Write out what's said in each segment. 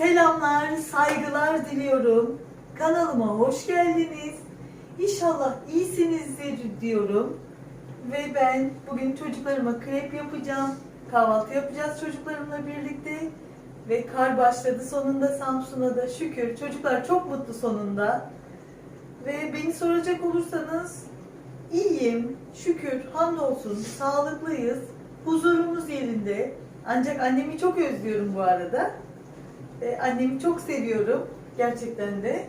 Selamlar, saygılar diliyorum. Kanalıma hoş geldiniz. İnşallah iyisinizdir diyorum. Ve ben bugün çocuklarıma krep yapacağım. Kahvaltı yapacağız çocuklarımla birlikte. Ve kar başladı sonunda Samsun'a da şükür. Çocuklar çok mutlu sonunda. Ve beni soracak olursanız iyiyim, şükür, hamdolsun, sağlıklıyız, huzurumuz yerinde. Ancak annemi çok özlüyorum bu arada. Ve annemi çok seviyorum gerçekten de.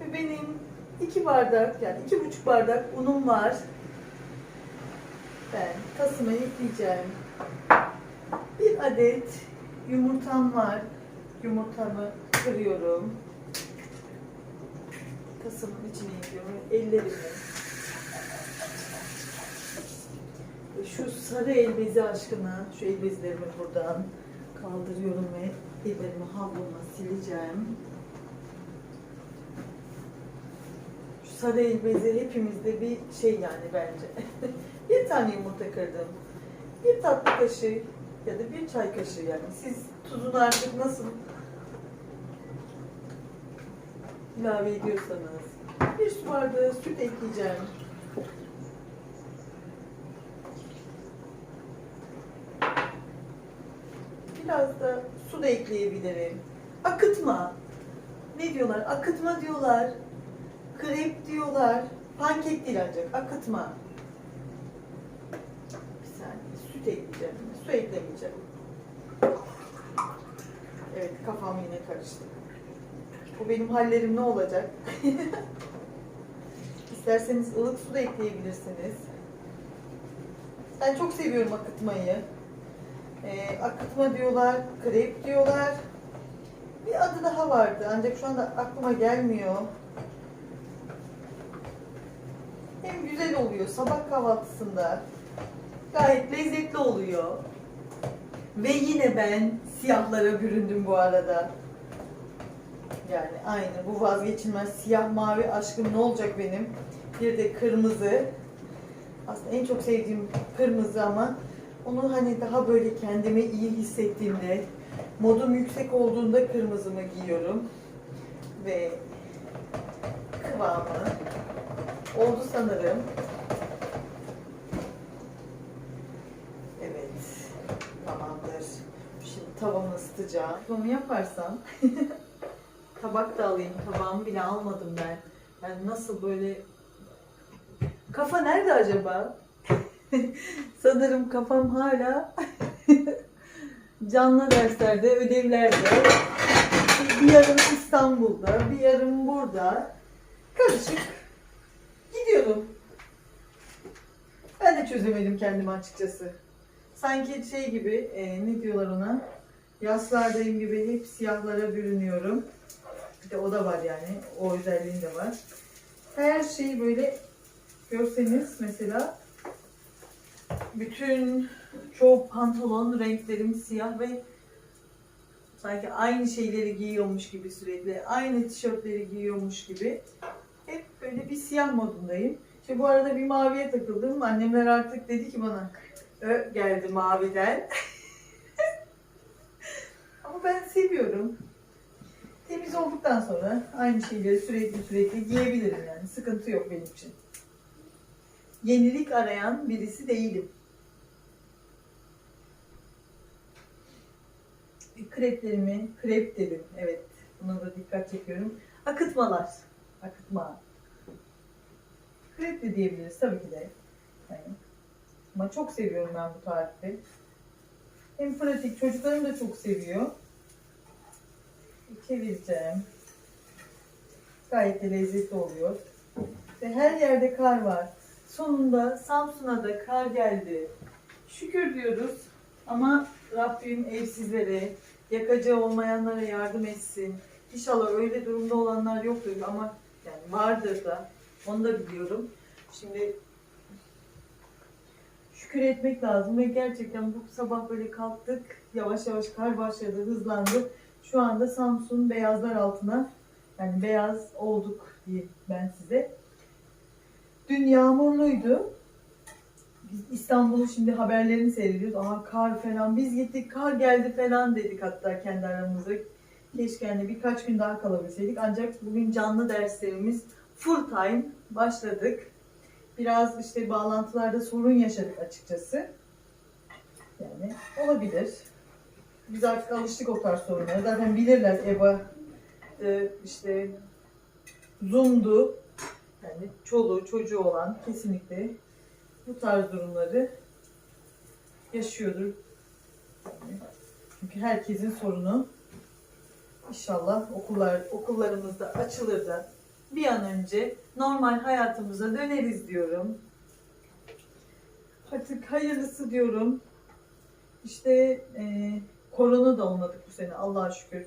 Ve benim iki bardak yani iki buçuk bardak unum var. Ben tasıma ekleyeceğim. Bir adet yumurtam var. Yumurtamı kırıyorum. Tasımın içine ekliyorum. Ellerimi. Ve Şu sarı elbezi aşkına, şu elbezilerimi buradan kaldırıyorum ve ellerimi havlumla sileceğim. Şu sarı elbezi hepimizde bir şey yani bence. bir tane yumurta kırdım. Bir tatlı kaşığı ya da bir çay kaşığı yani. Siz tuzunu artık nasıl ilave ediyorsanız. Bir su bardağı süt ekleyeceğim. Biraz da su da ekleyebilirim. Akıtma. Ne diyorlar? Akıtma diyorlar. Krep diyorlar. Pankek değil ancak. Akıtma. Bir saniye. Süt ekleyeceğim. Su eklemeyeceğim. Evet kafam yine karıştı. Bu benim hallerim ne olacak? İsterseniz ılık su da ekleyebilirsiniz. Ben çok seviyorum akıtmayı. Ee, akıtma diyorlar, krep diyorlar. Bir adı daha vardı ancak şu anda aklıma gelmiyor. Hem güzel oluyor sabah kahvaltısında. Gayet lezzetli oluyor. Ve yine ben siyahlara büründüm bu arada. Yani aynı bu vazgeçilmez siyah mavi aşkım ne olacak benim? Bir de kırmızı. Aslında en çok sevdiğim kırmızı ama onu hani daha böyle kendimi iyi hissettiğimde, modum yüksek olduğunda kırmızımı giyiyorum. Ve kıvamı oldu sanırım. Evet, tamamdır. Şimdi tavamı ısıtacağım. Bunu yaparsam tabak da alayım. Tabağımı bile almadım ben. Yani nasıl böyle... Kafa nerede acaba? Sanırım kafam hala canlı derslerde, ödevlerde. Bir yarım İstanbul'da, bir yarım burada. Karışık gidiyorum. Ben de çözemedim kendimi açıkçası. Sanki şey gibi, e, ne diyorlar ona? Yaslardayım gibi hep siyahlara bürünüyorum. Bir de o da var yani. O özelliğim de var. Her şeyi böyle görseniz mesela bütün çoğu pantolon renklerim siyah ve sanki aynı şeyleri giyiyormuş gibi sürekli. Aynı tişörtleri giyiyormuş gibi. Hep böyle bir siyah modundayım. İşte bu arada bir maviye takıldım. Annemler artık dedi ki bana Ö geldi maviden. Ama ben seviyorum. Temiz olduktan sonra aynı şeyleri sürekli sürekli giyebilirim yani. Sıkıntı yok benim için. Yenilik arayan birisi değilim. Kreplerimi, krep dedim. Evet, buna da dikkat çekiyorum. Akıtmalar. Akıtma. Krep de diyebiliriz tabii ki de. Yani. Ama çok seviyorum ben bu tarifi. Hem pratik, çocuklarım da çok seviyor. Çevireceğim. Gayet de lezzetli oluyor. Ve her yerde kar var. Sonunda Samsun'a da kar geldi. Şükür diyoruz. Ama Rabbim evsizlere, yakacağı olmayanlara yardım etsin. İnşallah öyle durumda olanlar yoktur ama yani vardır da. Onu da biliyorum. Şimdi şükür etmek lazım ve gerçekten bu sabah böyle kalktık. Yavaş yavaş kar başladı, hızlandı. Şu anda Samsun beyazlar altına yani beyaz olduk diye ben size. Dün yağmurluydu. İstanbul'u şimdi haberlerini seyrediyoruz. Aha kar falan. Biz gittik kar geldi falan dedik hatta kendi aramızda. Keşke hani birkaç gün daha kalabilseydik. Ancak bugün canlı derslerimiz full time başladık. Biraz işte bağlantılarda sorun yaşadık açıkçası. Yani olabilir. Biz artık alıştık o tarz sorunlara. Zaten bilirler EBA e, işte Zoom'du. Yani çoluğu çocuğu olan kesinlikle bu tarz durumları yaşıyordur. Çünkü herkesin sorunu İnşallah okullar okullarımızda açılır da bir an önce normal hayatımıza döneriz diyorum. Artık hayırlısı diyorum. İşte e, korona da olmadık bu sene Allah'a şükür.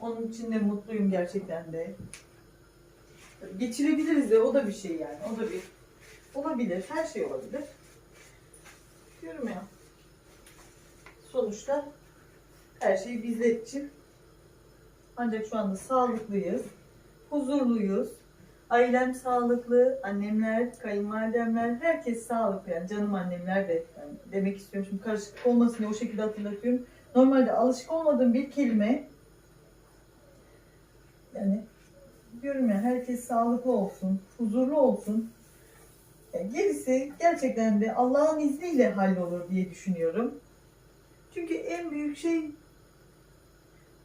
Onun için de mutluyum gerçekten de. Geçirebiliriz de o da bir şey yani. O da bir olabilir. Her şey olabilir. Diyorum. Sonuçta her şey bizler için ancak şu anda sağlıklıyız, huzurluyuz. Ailem sağlıklı, annemler, kayınvalidemler, herkes sağlıklı. Yani canım annemler de yani demek istiyorum. Şimdi karışıklık olmasın diye o şekilde hatırlatıyorum. Normalde alışık olmadığım bir kelime. Yani diyorum ya herkes sağlıklı olsun, huzurlu olsun. Gerisi gerçekten de Allah'ın izniyle hallolur diye düşünüyorum. Çünkü en büyük şey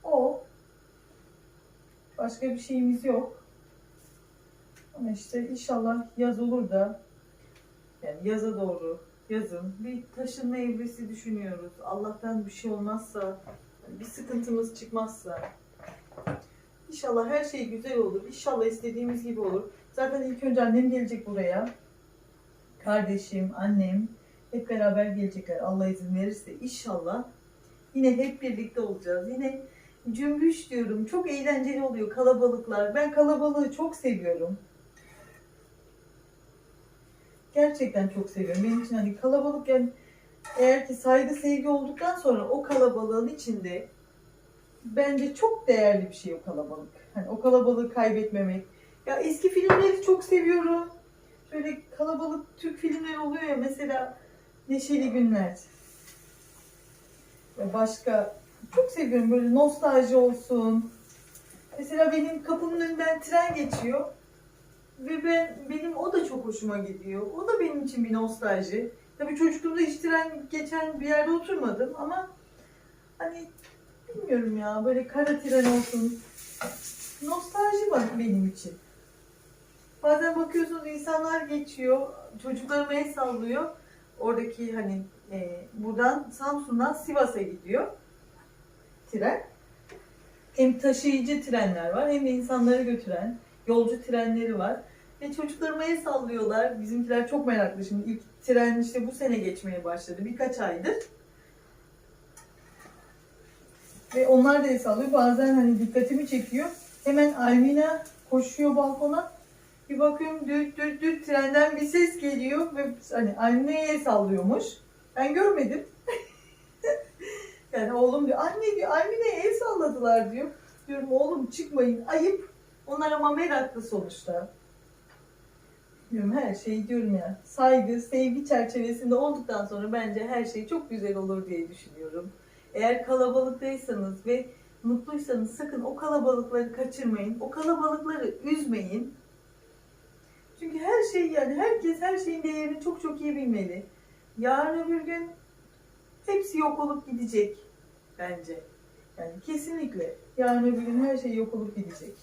o. Başka bir şeyimiz yok. Ama işte inşallah yaz olur da yani yaza doğru yazın bir taşınma evresi düşünüyoruz. Allah'tan bir şey olmazsa bir sıkıntımız çıkmazsa İnşallah her şey güzel olur. İnşallah istediğimiz gibi olur. Zaten ilk önce annem gelecek buraya. Kardeşim, annem hep beraber gelecekler. Allah izin verirse inşallah. Yine hep birlikte olacağız. Yine cümbüş diyorum. Çok eğlenceli oluyor kalabalıklar. Ben kalabalığı çok seviyorum. Gerçekten çok seviyorum. Benim için hani kalabalık yani eğer ki saygı sevgi olduktan sonra o kalabalığın içinde bence çok değerli bir şey o kalabalık. Hani o kalabalığı kaybetmemek. Ya eski filmleri çok seviyorum. Şöyle kalabalık Türk filmleri oluyor ya mesela Neşeli Günler. Ve başka çok seviyorum böyle nostalji olsun. Mesela benim kapımın önünden tren geçiyor. Ve ben benim o da çok hoşuma gidiyor. O da benim için bir nostalji. Tabii çocukluğumda hiç tren geçen bir yerde oturmadım ama hani bilmiyorum ya böyle kara tren olsun. Nostalji var benim için. Bazen bakıyorsunuz insanlar geçiyor, çocuklarıma el sallıyor. Oradaki hani e, buradan Samsun'dan Sivas'a gidiyor tren. Hem taşıyıcı trenler var hem de insanları götüren yolcu trenleri var. Ve çocuklarıma el sallıyorlar. Bizimkiler çok meraklı şimdi. ilk tren işte bu sene geçmeye başladı. Birkaç aydır. Ve onlar da el sallıyor. Bazen hani dikkatimi çekiyor. Hemen Almina koşuyor balkona. Bir bakıyorum düt düt düt trenden bir ses geliyor ve hani el sallıyormuş. Ben görmedim. yani oğlum diyor anne diyor Almina'ya el salladılar diyor. Diyorum oğlum çıkmayın ayıp. Onlar ama meraklı sonuçta. Diyorum her şey diyorum ya saygı, sevgi çerçevesinde olduktan sonra bence her şey çok güzel olur diye düşünüyorum. Eğer kalabalıktaysanız ve mutluysanız sakın o kalabalıkları kaçırmayın. O kalabalıkları üzmeyin. Çünkü her şey yani herkes her şeyin değerini çok çok iyi bilmeli. Yarın öbür gün hepsi yok olup gidecek bence. Yani kesinlikle yarın öbür gün her şey yok olup gidecek.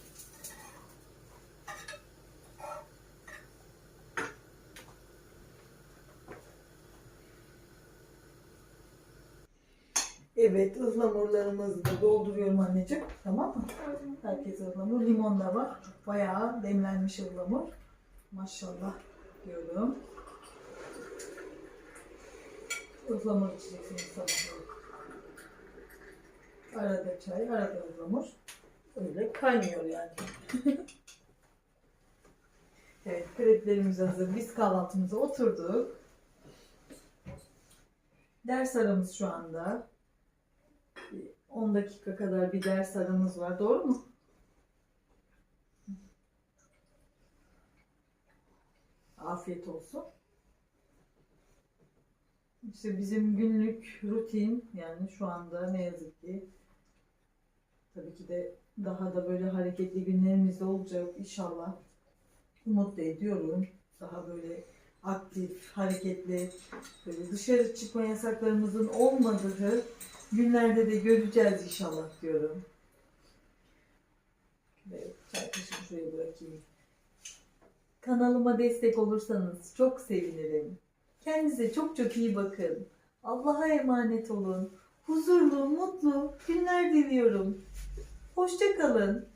Evet, ıhlamurlarımızı da dolduruyorum anneciğim. Tamam mı? Herkes ıhlamur. Limon da var. Bayağı demlenmiş ıhlamur. Maşallah diyorum. Ihlamur içeceksiniz sabah. Arada çay, arada ıhlamur. Öyle kaynıyor yani. evet, kreplerimiz hazır. Biz kahvaltımıza oturduk. Ders aramız şu anda. Bir 10 dakika kadar bir ders aramız var. Doğru mu? Afiyet olsun. İşte bizim günlük rutin yani şu anda ne yazık ki tabii ki de daha da böyle hareketli günlerimiz olacak inşallah. Umut ediyorum. Daha böyle aktif, hareketli, böyle dışarı çıkma yasaklarımızın olmadığı günlerde de göreceğiz inşallah diyorum. Ve çay şuraya bırakayım. Kanalıma destek olursanız çok sevinirim. Kendinize çok çok iyi bakın. Allah'a emanet olun. Huzurlu, mutlu günler diliyorum. Hoşça kalın.